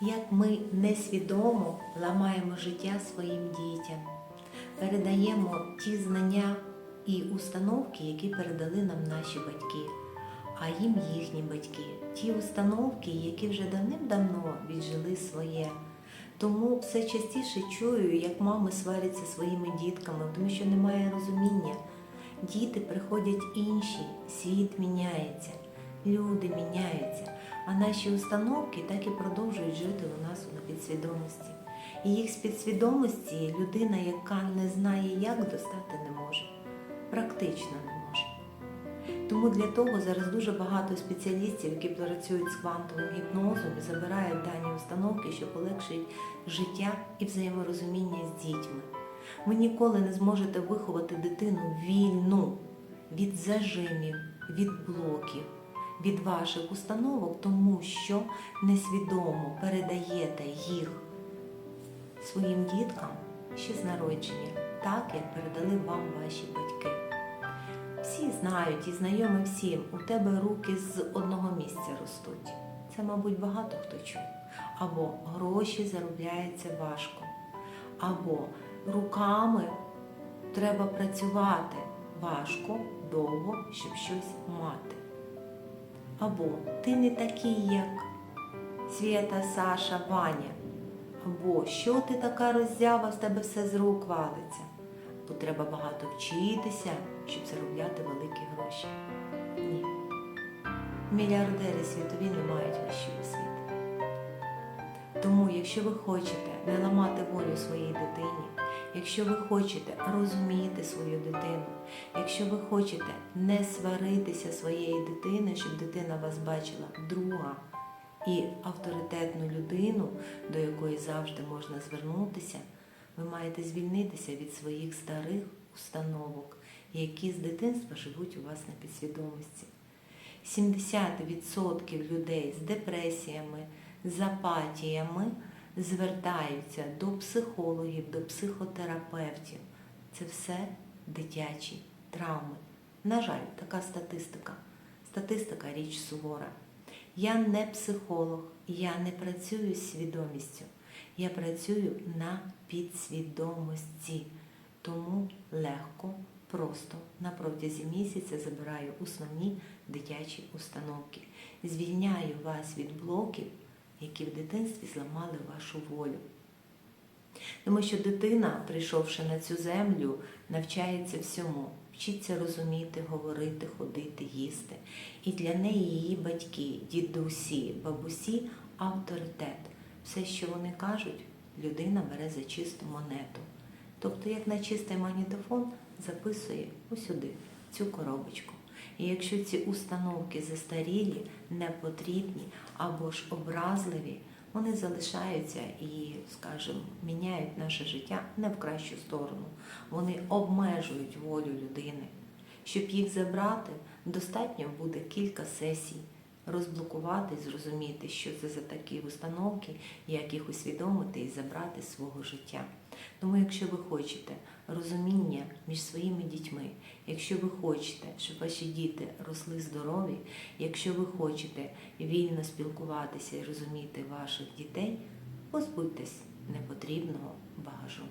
як ми несвідомо ламаємо життя своїм дітям, передаємо ті знання і установки, які передали нам наші батьки, а їм їхні батьки, ті установки, які вже давним-давно віджили своє. Тому все частіше чую, як мами сваряться своїми дітками, тому що немає розуміння. Діти приходять інші, світ міняється, люди міняються, а наші установки так і продовжують жити у нас на підсвідомості. І їх з підсвідомості людина, яка не знає, як достати, не може, практично не може. Тому для того зараз дуже багато спеціалістів, які працюють з квантовим гіпнозом і забирають дані установки, що полегшують життя і взаєморозуміння з дітьми. Ви ніколи не зможете виховати дитину вільну від зажимів, від блоків, від ваших установок, тому що несвідомо передаєте їх своїм діткам ще з народження, так як передали вам ваші батьки. Всі знають і знайомі всім, у тебе руки з одного місця ростуть. Це, мабуть, багато хто чув. Або гроші заробляються важко, або руками треба працювати важко, довго, щоб щось мати. Або ти не такий, як Свята, Саша, Ваня. Або що ти така роззява, з тебе все з рук валиться. Бо треба багато вчитися, щоб заробляти великі гроші. Ні. Мільярдери світові не мають вищої освіти. Тому, якщо ви хочете не ламати волю своїй якщо ви хочете розуміти свою дитину, якщо ви хочете не сваритися своєї дитини, щоб дитина вас бачила друга і авторитетну людину, до якої завжди можна звернутися, ви маєте звільнитися від своїх старих установок, які з дитинства живуть у вас на підсвідомості. 70% людей з депресіями, з апатіями звертаються до психологів, до психотерапевтів. Це все дитячі травми. На жаль, така статистика. Статистика річ сувора. Я не психолог, я не працюю з свідомістю. Я працюю на підсвідомості. Тому легко, просто на протязі місяця забираю основні дитячі установки. Звільняю вас від блоків, які в дитинстві зламали вашу волю. Тому що дитина, прийшовши на цю землю, навчається всьому, вчиться розуміти, говорити, ходити, їсти. І для неї її батьки, дідусі, бабусі авторитет. Все, що вони кажуть, людина бере за чисту монету. Тобто, як на чистий магнітофон, записує усюди цю коробочку. І якщо ці установки застарілі, непотрібні або ж образливі, вони залишаються і, скажімо, міняють наше життя не в кращу сторону. Вони обмежують волю людини. Щоб їх забрати, достатньо буде кілька сесій, розблокувати, зрозуміти, що це за такі установки, як їх усвідомити і забрати з свого життя. Тому, якщо ви хочете розуміння між своїми дітьми, якщо ви хочете, щоб ваші діти росли здорові, якщо ви хочете вільно спілкуватися і розуміти ваших дітей, позбудьтесь непотрібного багажу.